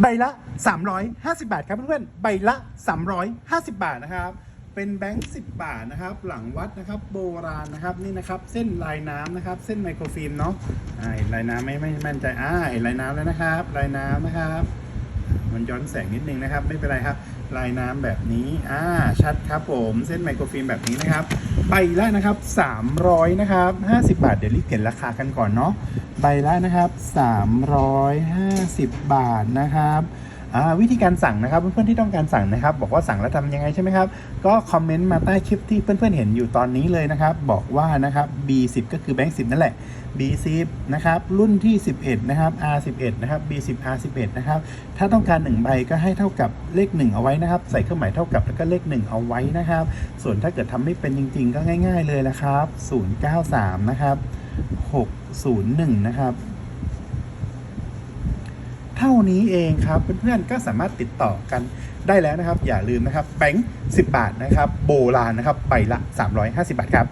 ใบละ 350 บาทครับเพื่อนๆ ใบละ 350 บาทนะครับ เป็นแบงค์ 10 บาทนะครับ หลังวัดนะครับโบราณนะครับนี่นะครับเส้นลายน้ำนะครับ เส้นไมโครฟิล์มเนาะอ่าเห็นลายน้ำไม่ไม่มั่นใจอ่าเห็นลายน้ำแล้วนะครับ ลายน้ำนะครับ มันย้อนแสงนิดนึงนะครับ ไม่เป็นไรครับ ลายน้ำแบบนี้อ่าชัดครับผมเส้นไมโครฟิล์มแบบนี้นะครับ ใบละนะครับ 300นะครับ50 บาทเดี๋ยวรีบเห็นราคากันก่อนเนาะใบละนะครับ 350 บาทนะครับ วิธีการสั่งนะครับ เพื่อนๆที่ต้องการสั่งนะครับ บอกว่าสั่งแล้วทำยังไงใช่ไหมครับ ก็คอมเมนต์มาใต้คลิปที่เพื่อนๆเห็นอยู่ตอนนี้เลยนะครับ บอกว่านะครับ B10 ก็คือแบงค์10 นั่นแหละ B10 นะครับรุ่นที่ 11 นะครับ R11 นะครับ B10 R11 นะครับถ้าต้องการ 1 ใบก็ให้เท่ากับเลข 1 เอาไว้นะครับ ใส่เครื่องหมายเท่ากับแล้วก็เลข 1 เอาไว้นะครับ ส่วนถ้าเกิดทำไม่เป็นจริง ๆ ก็ง่าย ๆเลยละครับ 093 นะครับ 601 นะครับ เท่านี้เองครับ เพื่อนๆก็สามารถติดต่อกันได้แล้วนะครับ อย่าลืมนะครับแบงค์10 บาทนะครับ โบราณนะครับใบละ 350 บาทครับ